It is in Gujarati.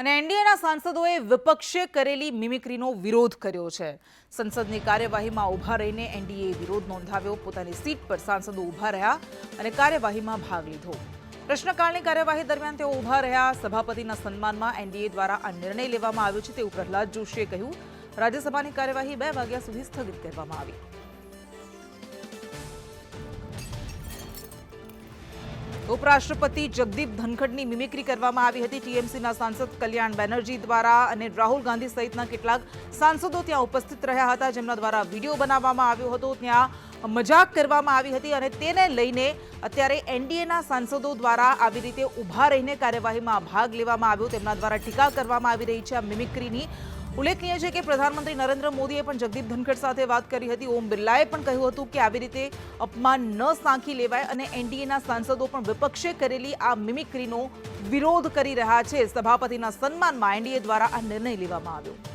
અને એનડીએના સાંસદોએ વિપક્ષે કરેલી મિમિક્રીનો વિરોધ કર્યો છે. સંસદની કાર્યવાહીમાં ઊભા રહીને એનડીએ વિરોધ નોંધાવ્યો. પોતાની સીટ પર સાંસદો ઊભા રહ્યા અને કાર્યવાહીમાં ભાગ લીધો. પ્રશ્નકાળની કાર્યવાહી દરમિયાન તેઓ ઊભા રહ્યા. સભાપતિના સન્માનમાં એનડીએ દ્વારા આ નિર્ણય લેવામાં આવ્યો છે તેવું પ્રહલાદ જોશીએ કહ્યું. રાજ્યસભાની કાર્યવાહી બે વાગ્યા સુધી સ્થગિત કરવામાં આવી. ઉપરાષ્ટ્રપતિ જગદીપ ધનખડની મિમિક્રી કરવામાં આવી હતી. ટીએમસીના સાંસદ કલ્યાણ બેનર્જી દ્વારા અને રાહુલ ગાંધી સહિતના કેટલાક સાંસદો ત્યાં ઉપસ્થિત રહ્યા હતા, જેમના દ્વારા વીડિયો બનાવવામાં આવ્યો હતો. ત્યાં મજાક કરવામાં આવી હતી અને તેને લઈને અત્યારે એનડીએના સાંસદો દ્વારા આવી રીતે ઊભા રહીને કાર્યવાહીમાં ભાગ લેવામાં આવ્યો. તેમના દ્વારા ટીકા કરવામાં આવી રહી છે આ મિમિક્રીની ઉલ્લેખનીય છે કે પ્રધાનમંત્રી નરેન્દ્ર મોદીએ પણ જગદીપ ધનખડ સાથે વાત કરી હતી. ઓમ બિરલાએ પણ કહ્યું હતું કે આવી રીતે અપમાન ન સાંખી લેવાય અને એનડીએના સાંસદો પણ વિપક્ષે કરેલી આ મિમિક્રીનો વિરોધ કરી રહ્યા છે. સભાપતિના સન્માનમાં એનડીએ દ્વારા આ નિર્ણય લેવામાં આવ્યો.